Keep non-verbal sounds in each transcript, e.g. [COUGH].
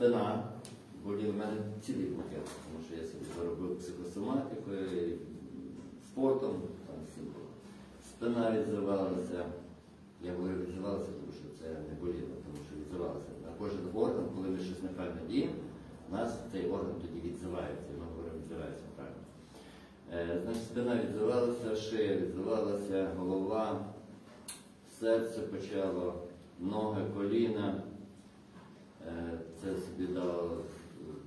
спина, болів в мене цілий букет, тому що я собі заробив психосоматикою, спортом, там всім було. Спина відзивалася. Я говорю, відзивалася, тому що це не боліло, тому що відзивалася. На кожен орган, коли ми щось неправильно діємо, у нас цей орган тоді відзивається, ми говоримо, відзивається правильно. Е, Значить, спина відзивалася, шия відзивалася, голова, серце почало, ноги, коліна. Е, Це собі дав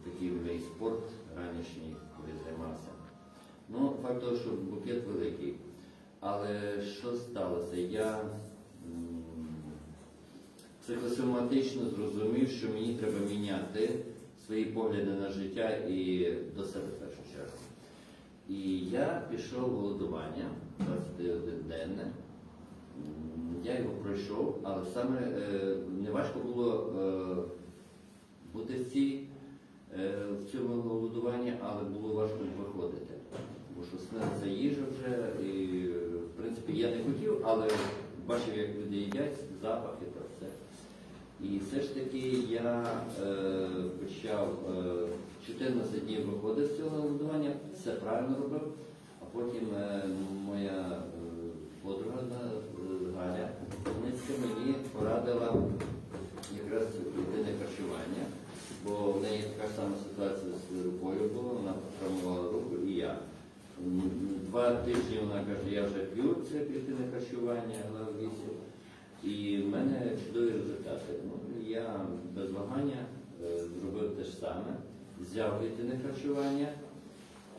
такий мій спорт ранішній, коли займався. Ну, факт того, що букет великий. Але що сталося? Я психосоматично зрозумів, що мені треба міняти свої погляди на життя і до себе в першу чергу. І я пішов в голодування 21 денне. Я його пройшов, але саме е, не важко було е, цій, е, в цьому голодуванні, але було важко виходити. Бо що снилася їжа вже, і в принципі я не хотів, але бачив, як люди їдять, запахи та все. І все ж таки я е, почав е, 14 днів виходив з цього голодування, все правильно робив, а потім е, моя е, подруга е, Галя Куницька мені порадила якраз єдине харчування, бо в неї така сама ситуація з рукою була, вона травмувала руку і я. Два тижні вона каже, я вже п'ю це клітинне харчування, ЛАВ-8, і в мене чудові результати. Ну, я без вагання е, зробив те ж саме, взяв клітинне харчування.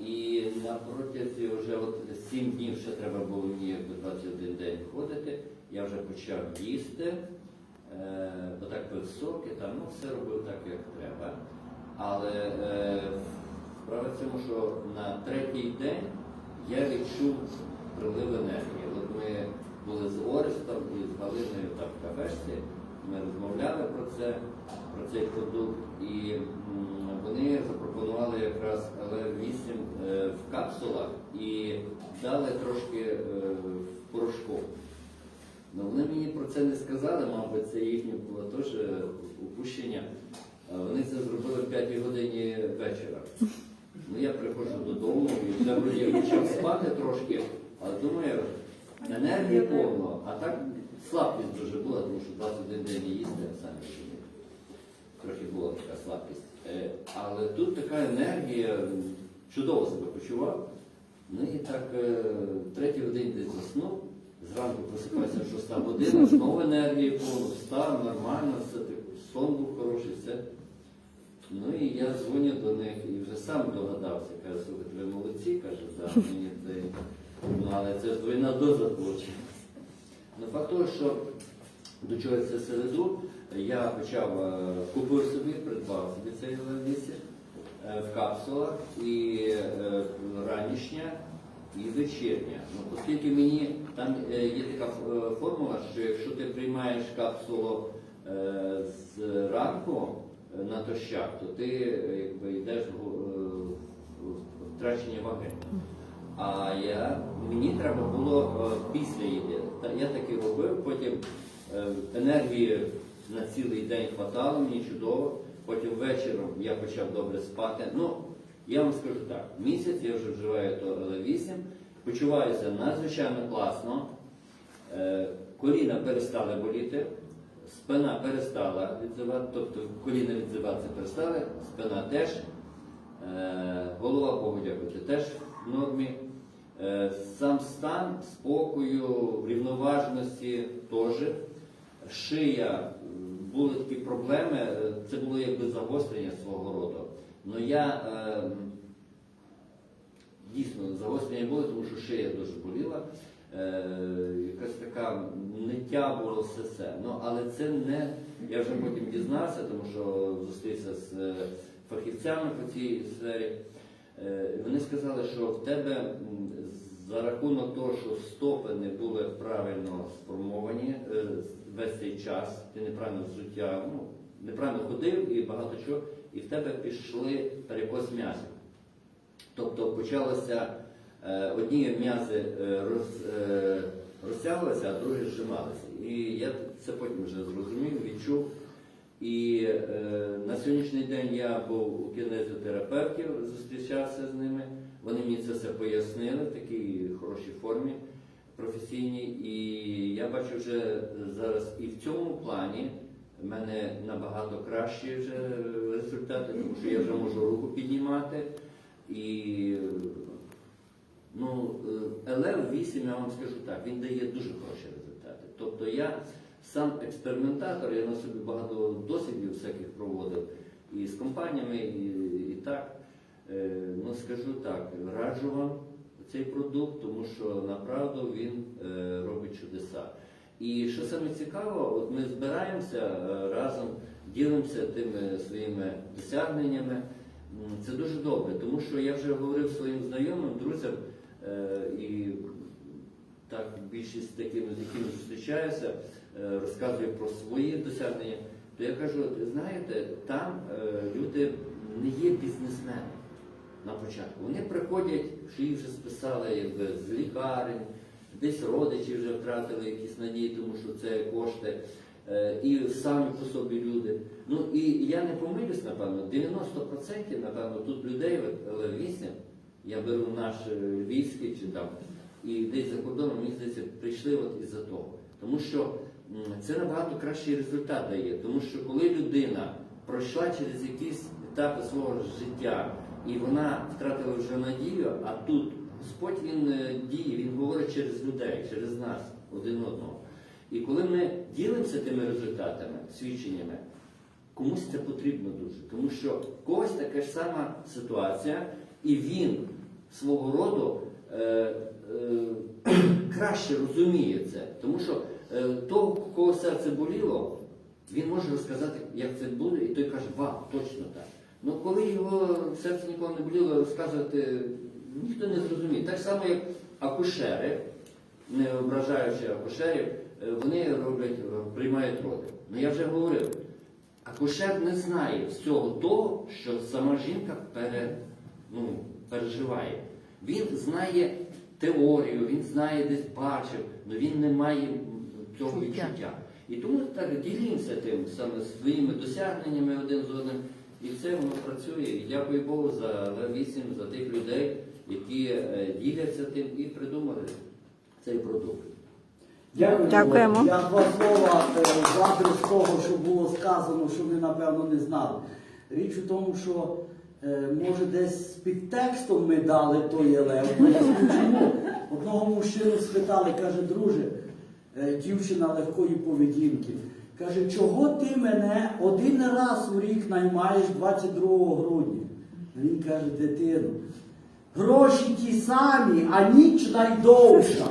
І на протязі вже от 7 днів ще треба було мені якби 21 день ходити. Я вже почав їсти, е, бо так пив соки, там, ну все робив так, як треба. Але е, справа в цьому, що на третій день я відчув прилив енергії. От ми були з Орестом і з Галиною там в кафешці, ми розмовляли про це, про цей продукт, і вони запропонували якраз ЛР-8 е, в капсулах і дали трошки в порошку. Ну, вони мені про це не сказали, мабуть, це їхнє було теж упущення. Вони це зробили в 5 годині вечора. Ну, я приходжу додому і вже вроді почав спати трошки, але думаю, енергія повно, а так слабкість дуже була, тому що 21 день їсти, самі розумієте. Трохи була така слабкість. Е, Але тут така енергія, чудово себе почував. Ну і так е, третій годині десь заснув, зранку просипався в 6 година, знову енергії повно, встав, нормально, все, так, сон був хороший, все. Ну і я дзвоню до них і вже сам догадався, каже, слухайте, ви молодці, каже, да, мені це. Ну, але це ж двойна доза вийшла. Ну, факт того, що до чого це все веду, я почав е, купив собі, придбав собі цей лавісір в капсулах і е, ранішня, і вечірня. Ну, оскільки мені там е, є така е, формула, що якщо ти приймаєш капсулу е, з ранку е, натощак, то ти якби йдеш в, втрачення ваги. А я, мені треба було після їди. Я таки робив, потім енергії на цілий день хватало, мені чудово. Потім вечором я почав добре спати. Ну, я вам скажу так, місяць я вже вживаю то L8, почуваюся надзвичайно класно, е, коліна перестали боліти, спина перестала відзивати, тобто коліна відзиватися перестали, спина теж. Е, Голова Богу дякувати теж в нормі. Е, Сам стан спокою, рівноважності теж. Шия, були такі проблеми, це було якби загострення свого роду. Но я е, дійсно загострення було, тому що шия дуже боліла. Е, якась така ниття було все це. Ну, але це не. Я вже потім дізнався, тому що зустрівся з е, фахівцями по цій сфері. Е, Вони сказали, що в тебе за рахунок того, що стопи не були правильно сформовані е, весь цей час, ти неправильно взуття, ну, неправильно ходив і багато чого, і в тебе пішли перекос м'язів. Тобто почалося е, одні м'язи е, роз, е, розтягувалися, а другі зжималися. І я це потім вже зрозумів, відчув. І е, на сьогоднішній день я був у кінезіотерапевтів, зустрічався з ними. Вони мені це все пояснили в такій хорошій формі професійній. І я бачу вже зараз і в цьому плані в мене набагато кращі вже результати, тому що я вже можу руку піднімати. І ну, ЛФ 8, я вам скажу так, він дає дуже хороші результати. Тобто я сам експериментатор, я на собі багато досвідів всяких проводив і з компаніями, і, і так. Е, Ну, скажу так, раджу вам цей продукт, тому що направду він е, робить чудеса. І що саме цікаво, от ми збираємося е, разом, ділимося тими своїми досягненнями. Це дуже добре, тому що я вже говорив своїм знайомим, друзям, е, і так більшість з такими, з якими зустрічаюся, е, розказую про свої досягнення, то я кажу, знаєте, там люди не є бізнесмени на початку. Вони приходять, що їх вже списали якби, з лікарень, десь родичі вже втратили якісь надії, тому що це кошти. е, І самі по собі люди. Ну і я не помилюсь, напевно, 90% напевно тут людей, але 8, я беру наш е, львівський чи там, і десь за кордоном, мені здається, прийшли от із-за того. Тому що це набагато кращий результат дає. Тому що коли людина пройшла через якісь етапи свого життя, і вона втратила вже надію, а тут Господь він е, діє, через людей, через нас, один одного. І коли ми ділимося тими результатами, свідченнями, комусь це потрібно дуже. Тому що в когось така ж сама ситуація, і він свого роду е, е, [CLEARS THROAT] краще розуміє це. Тому що е, того, кого серце боліло, він може розказати, як це буде, і той каже, вау, точно так. Ну коли його серце ніколи не боліло, розказувати ніхто не зрозуміє. Так само, як акушери, не ображаючи акушерів, е, вони роблять, е, приймають роди. Ну я вже говорив, акушер не знає всього того, що сама жінка пере, ну, переживає. Він знає теорію, він знає, десь бачив, але він не має цього відчуття. І тому так ділімося тим саме своїми досягненнями один з одним. І це воно працює. І дякую Богу за Л8, за тих людей, які е, діляться тим і придумали цей продукт. Дякую. Дякуємо. Я два слова е, згадую з того, що було сказано, що ви напевно не знали. Річ у тому, що е, може десь під текстом ми дали той елев. Чому. Одного мужчину спитали, каже, друже, е, дівчина легкої поведінки. Каже, чого ти мене один раз у рік наймаєш 22 грудня? Він каже, дитино, Гроші ті самі, а ніч найдовша.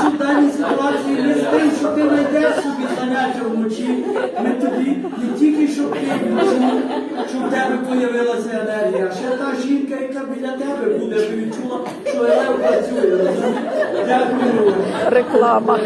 Що в даній ситуації не з тим, що ти знайдеш собі заняття вночі, ми тобі не тільки щоб ти відчув, щоб в тебе появилася енергія, а ще та жінка, яка біля тебе буде, щоб відчула, що елев працює. Дякую. Реклама.